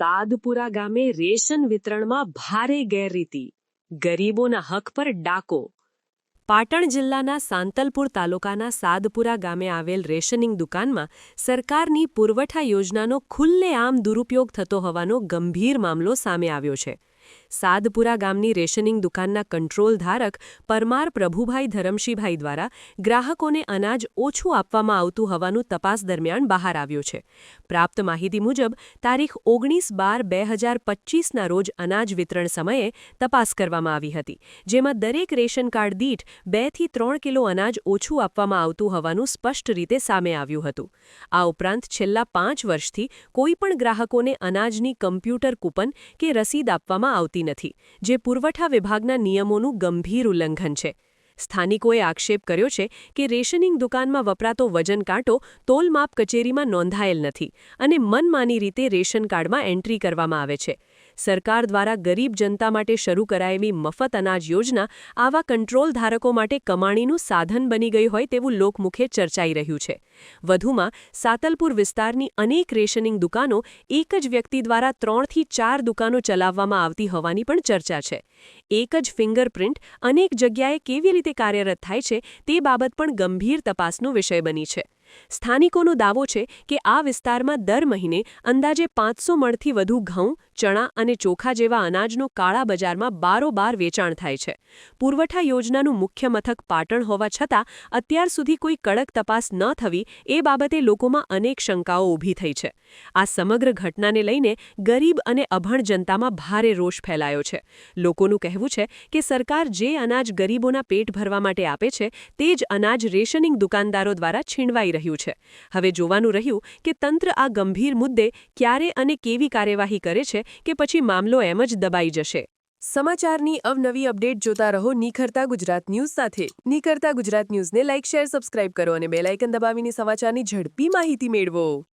સાદપુરા ગામે રેશન વિતરણમાં ભારે ગેરરીતિ. ગરીબોના હક પર ડાકો. પાટણ જિલ્લાના સાંતલપુર તાલુકાના સાદપુરા ગામે આવેલ રેશનિંગ દુકાનમાં સરકારની પુરવઠા યોજનાનો ખુલ્લેઆમ દુરુપયોગ થતો હોવાનો ગંભીર મામલો સામે આવ્યો છે. સાદપુરા ગામની રેશનિંગ દુકાનના કંટ્રોલ ધારક પરમાર પ્રભુભાઈ ધરમશીભાઈ દ્વારા ગ્રાહકોને અનાજ ઓછું આપવામાં આવતું હોવાનું તપાસ દરમિયાન બહાર આવ્યું છે. પ્રાપ્ત માહિતી મુજબ, તારીખ ઓગણીસ બાર બે હજાર પચીસના રોજ અનાજ વિતરણ સમયે તપાસ કરવામાં આવી હતી, જેમાં દરેક રેશન કાર્ડ દીઠ બેથી ત્રણ કિલો અનાજ ઓછું આપવામાં આવતું હોવાનું સ્પષ્ટ રીતે સામે આવ્યું હતું. આ ઉપરાંત છેલ્લા પાંચ વર્ષથી કોઈપણ ગ્રાહકોને અનાજની કમ્પ્યુટર કૂપન કે રસીદ આપવામાં આવતી નથી, જે પુરવઠા વિભાગના નિયમોનું ગંભીર ઉલ્લંઘન છે. સ્થાનિકોએ આક્ષેપ કર્યો છે કે રેશનિંગ દુકાનમાં વપરાતો વજન કાંટો તોલમાપ કચેરીમાં નોંધાયેલ નથી અને મનમાની રીતે રેશન કાર્ડમાં એન્ટ્રી કરવામાં આવે છે. સરકાર દ્વારા ગરીબ જનતા માટે શરૂ કરાયેલી મફત અનાજ યોજના આવા કંટ્રોલ ધારકો માટે કમાણીનું સાધન બની ગઈ હોય તેવું લોકમુખે ચર્ચાઈ રહ્યું છે. વધુમાં, સાતલપુર વિસ્તારની અનેક રેશનિંગ દુકાનો એક જ વ્યક્તિ દ્વારા ત્રણથી ચાર દુકાનો ચલાવવામાં આવતી હોવાની પણ ચર્ચા છે. એક જ ફિંગરપ્રિન્ટ અનેક જગ્યાએ કેવી રીતે કાર્યરત થાય છે તે બાબત પણ ગંભીર તપાસનો વિષય બની છે. સ્થાનિકોનો દાવો છે કે આ વિસ્તારમાં દર મહિને અંદાજે પાંચસો મણથી વધુ ઘઉં, ચણા અને ચોખા જેવા અનાજનો કાળા બજારમાં બારોબાર વેચાણ થાય છે. પુરવઠા યોજનાનું મુખ્ય મથક પાટણ હોવા છતાં, અત્યાર સુધી કોઈ કડક તપાસ ન થવી એ બાબતે લોકોમાં અનેક શંકાઓ ઊભી થઈ છે. આ સમગ્ર ઘટનાને લઈને ગરીબ અને અભણ જનતામાં ભારે રોષ ફેલાયો છે. લોકોનું કહેવું છે કે સરકાર જે અનાજ ગરીબોના પેટ ભરવા માટે આપે છે, તે જ અનાજ રેશનિંગ દુકાનદારો દ્વારા છીનવાઈ રહ્યું છે. હવે જોવાનું રહ્યું કે તંત્ર આ ગંભીર મુદ્દે ક્યારે અને કેવી કાર્યવાહી કરે છે કે પછી મામલો એમ જ દબાઈ જશે. સમાચારની અવનવી અપડેટ જોતા રહો નિખરતા ગુજરાત ન્યૂઝ સાથે. નિખરતા ગુજરાત ન્યૂઝને લાઇક, શેર, સબસ્ક્રાઇબ કરો અને બેલાઇકન દબાવીને સમાચારની ઝડપી માહિતી મેળવો.